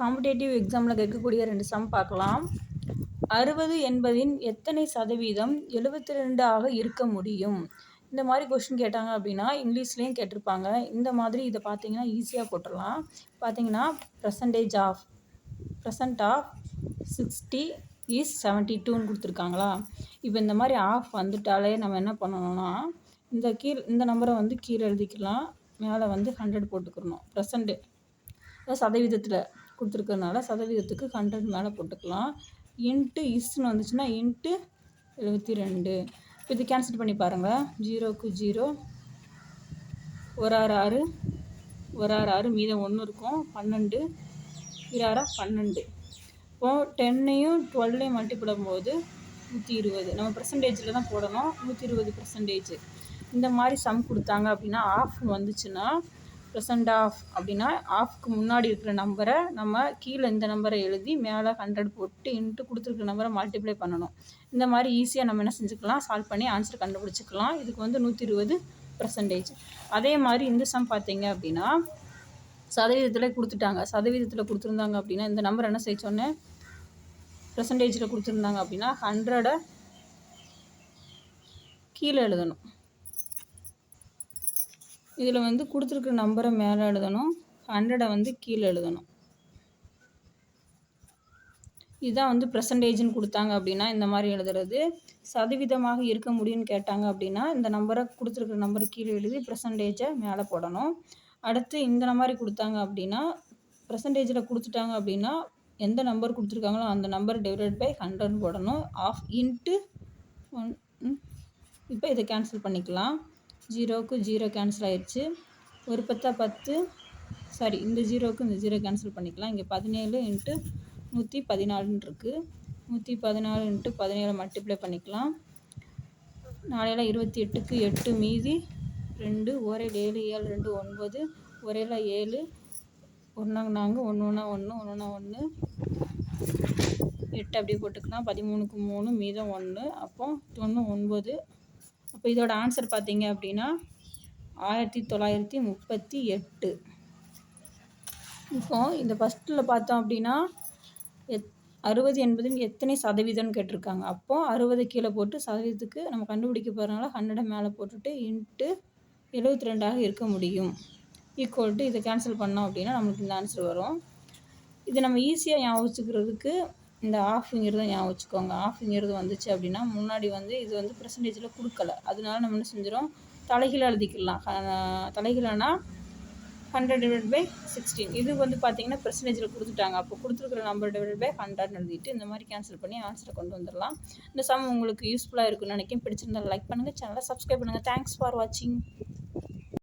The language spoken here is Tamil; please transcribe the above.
காம்படேட்டிவ் எக்ஸாமில் கேட்கக்கூடிய ரெண்டு சம் பார்க்கலாம். அறுபது என்பதின் எத்தனை சதவீதம் எழுபத்தி ரெண்டு ஆக இருக்க முடியும்? இந்த மாதிரி கொஷின் கேட்டாங்க அப்படின்னா இங்கிலீஷ்லேயும் கேட்டிருப்பாங்க. இந்த மாதிரி இதை பார்த்தீங்கன்னா ஈஸியாக போட்டுடலாம். பார்த்தீங்கன்னா percentage of present of sixty is seventy டூன்னு கொடுத்துருக்காங்களா? இப்போ இந்த மாதிரி ஆஃப் வந்துட்டாலே நம்ம என்ன பண்ணணும்னா இந்த கீழ் இந்த நம்பரை வந்து கீழே எழுதிக்கலாம். மேலே வந்து ஹண்ட்ரட் போட்டுக்கிறணும் ப்ரெசண்ட்டு சதவீதத்தில். கொடுத்துருக்கறனால சதவீதத்துக்கு ஹண்ட்ரட் மேலே போட்டுக்கலாம். இன்ட்டு இஸ்ன்னு வந்துச்சுன்னா இன்ட்டு எழுபத்தி ரெண்டு இப்போ இது கேன்சல் பண்ணி பாருங்கள் ஜீரோக்கு ஜீரோ. ஒரு ஆறு ஆறு. ஒரு ஆறு ஆறு மீதம் ஒன்று இருக்கும். பன்னெண்டு. இராறா பன்னெண்டு. இப்போது டென்னையும் டுவெல்லையும் மல்டி போது நூற்றி இருபது. நம்ம பர்சன்டேஜில் தான் போடணும். நூற்றி இருபது பர்சன்டேஜ் இந்த மாதிரி சம் கொடுத்தாங்க அப்படின்னா ஆஃப் வந்துச்சுன்னா ப்ரெசண்ட் ஆஃப் அப்படின்னா ஆஃப்க்கு முன்னாடி இருக்கிற நம்பரை நம்ம கீழே இந்த நம்பரை எழுதி மேலே ஹண்ட்ரட் போட்டு இன்ட்டு கொடுத்துருக்குற நம்பரை மல்டிப்ளை பண்ணணும். இந்த மாதிரி ஈஸியாக நம்ம என்ன செஞ்சுக்கலாம்? சால்வ் பண்ணி ஆன்சர் கண்டுபிடிச்சிக்கலாம். இதுக்கு வந்து நூற்றி இருபது பர்சன்டேஜ் அதே மாதிரி இந்த சம் பார்த்தீங்க அப்படின்னா சதவீதத்தில் கொடுத்துட்டாங்க. சதவீதத்தில் கொடுத்துருந்தாங்க அப்படின்னா இந்த நம்பர் என்ன செய்ய பர்சன்டேஜில் கொடுத்துருந்தாங்க அப்படின்னா ஹண்ட்ரடை கீழே எழுதணும். இதில் வந்து கொடுத்துருக்குற நம்பரை மேலே எழுதணும். ஹண்ட்ரடை வந்து கீழே எழுதணும். இதுதான் வந்து ப்ரெசன்டேஜ்னு கொடுத்தாங்க அப்படின்னா இந்த மாதிரி எழுதுறது. சதவீதமாக இருக்க முடியும்னு கேட்டாங்க அப்படின்னா இந்த நம்பரை கொடுத்துருக்குற நம்பரை கீழே எழுதி ப்ரெசன்டேஜை மேலே போடணும். அடுத்து இந்த மாதிரி கொடுத்தாங்க அப்படின்னா ப்ரெசன்டேஜில் கொடுத்துட்டாங்க அப்படின்னா எந்த நம்பர் கொடுத்துருக்காங்களோ அந்த நம்பர் டிவைடட் பை ஹண்ட்ரட் போடணும். ஆஃப் இன்ட்டு ஒன் இப்போ இதை கேன்சல் பண்ணிக்கலாம். ஜீரோவுக்கு ஜீரோ கேன்சல் ஆயிடுச்சு ஒரு பத்தா பத்து சாரி இந்த ஜீரோவுக்கு இந்த ஜீரோ கேன்சல் பண்ணிக்கலாம். இங்கே பதினேழு இன்ட்டு நூற்றி பதினாலுன்னு இருக்குது நூற்றி பதினாலு இன்ட்டு பதினேழு மல்டிப்ளை பண்ணிக்கலாம். நாளையில் இருபத்தி எட்டுக்கு எட்டு மீதி ரெண்டு ஒரே ஏழு ஏழு ரெண்டு ஒன்பது ஒரேல ஏழு ஒன்றாங்க நாங்கள் ஒன்று ஒன்றா ஒன்று ஒன்று ஒன்றா ஒன்று எட்டு அப்படியே போட்டுக்கலாம். பதிமூணுக்கு மூணு மீதம் ஒன்று அப்போ ஒன்று ஒன்பது அப்போ இதோட ஆன்சர் பார்த்தீங்க அப்படின்னா ஆயிரத்தி தொள்ளாயிரத்தி முப்பத்தி எட்டு. இப்போ இந்த ஃபஸ்ட்டில் பார்த்தோம் அப்படின்னா எத் அறுபது என்பதும் எத்தனை சதவீதம்னு கேட்டிருக்காங்க. அப்போது அறுபது கீழே போட்டு சதவீதத்துக்கு நம்ம கண்டுபிடிக்க போகிறனால ஹண்ட்ரடை மேலே போட்டுட்டு இன்ட்டு எழுபத்தி ரெண்டாக இருக்க முடியும். ஈக்குவல் டு இதை கேன்சல் பண்ணோம் அப்படின்னா நம்மளுக்கு இந்த ஆன்சர் வரும். இதை நம்ம ஈஸியாக ஞாபகம் வச்சுக்கிறதுக்கு இந்த ஆஃப்ங்கிறத ஞாபகம் வச்சுக்கோங்க. ஆஃப்ங்கிறது வந்துச்சு அப்படின்னா முன்னாடி வந்து இது வந்து பர்சன்டேஜில் கொடுக்கல. அதனால நம்ம என்ன செஞ்சிடும் தலைகீழ எழுதிக்கலாம். தலைகீழனா ஹண்ட்ரட் டிவைட் பை சிக்ஸ்டீன் இது வந்து பார்த்தீங்கன்னா பர்சன்டேஜில் கொடுத்துட்டாங்க. அப்போ கொடுத்துருக்குற நம்பர் டிவைட் பை ஹண்ட்ரட் எழுதிட்டு இந்த மாதிரி கேன்சல் பண்ணி ஆன்சரை கொண்டு வந்துடலாம். இந்த சம் உங்களுக்கு யூஸ்ஃபுல்லாக இருக்குன்னு நினைக்கிறேன். பிடிச்சிருந்தால் லைக் பண்ணுங்கள் சேனலை சப்ஸ்கிரைப் பண்ணுங்கள் தேங்க்ஸ் ஃபார் வாட்சிங்